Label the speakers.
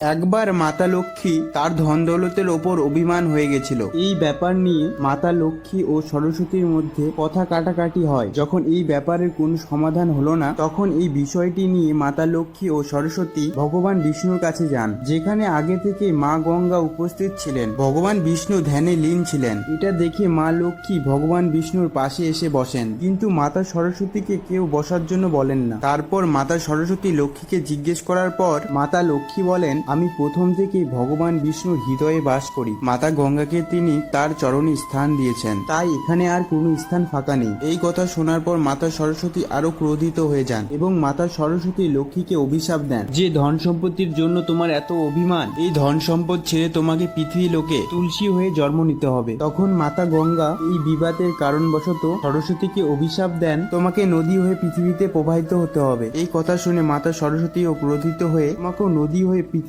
Speaker 1: একবার মাতা লক্ষ্মী তার ধন দৌলতের ওপর অভিমান হয়ে গেছিল। এই ব্যাপার নিয়ে মাতা লক্ষ্মী ও সরস্বতীর মধ্যে কথা কাটাকাটি হয়। যখন এই ব্যাপারের কোনো সমাধান হলো না, তখন এই বিষয়টি নিয়ে মাতা লক্ষ্মী ও সরস্বতী ভগবান বিষ্ণুর কাছে যান, যেখানে আগে থেকে মা গঙ্গা উপস্থিত ছিলেন। ভগবান বিষ্ণু ধ্যানে লীন ছিলেন। এটা দেখে মা লক্ষ্মী ভগবান বিষ্ণুর পাশে এসে বসেন। কিন্তু মাতা সরস্বতীকে কেউ বসার জন্য বলেন না। তারপর মাতা সরস্বতী লক্ষ্মীকে জিজ্ঞেস করার পর মাতা লক্ষ্মী বলেন আমি প্রথম থেকেই ভগবান বিষ্ণুর হৃদয়ে বাস করি। মাতা গঙ্গাকে তিনি তার চরণে স্থান দিয়েছেন। তাই এখানে আর কোনো স্থান ফাঁকা নেই। এই কথা শোনার পর মাতা সরস্বতী আরও ক্রোধিত হয়ে যান এবং মাতা সরস্বতী লক্ষ্মীকে অভিশাপ দেন। যে ধন সম্পত্তির জন্য তোমার এত অভিমান, এই ধন সম্পদ ছেড়ে তোমাকে পৃথিবী লোকে তুলসী হয়ে জন্ম নিতে হবে। তখন মাতা গঙ্গা এই বিবাদের কারণবশত সরস্বতীকে অভিশাপ দেন। তোমাকে নদী হয়ে পৃথিবীতে প্রবাহিত হতে হবে। এই কথা শুনে মাতা সরস্বতীও ক্রোধিত হয়ে তোমাকেও নদী হয়ে পৃথিবী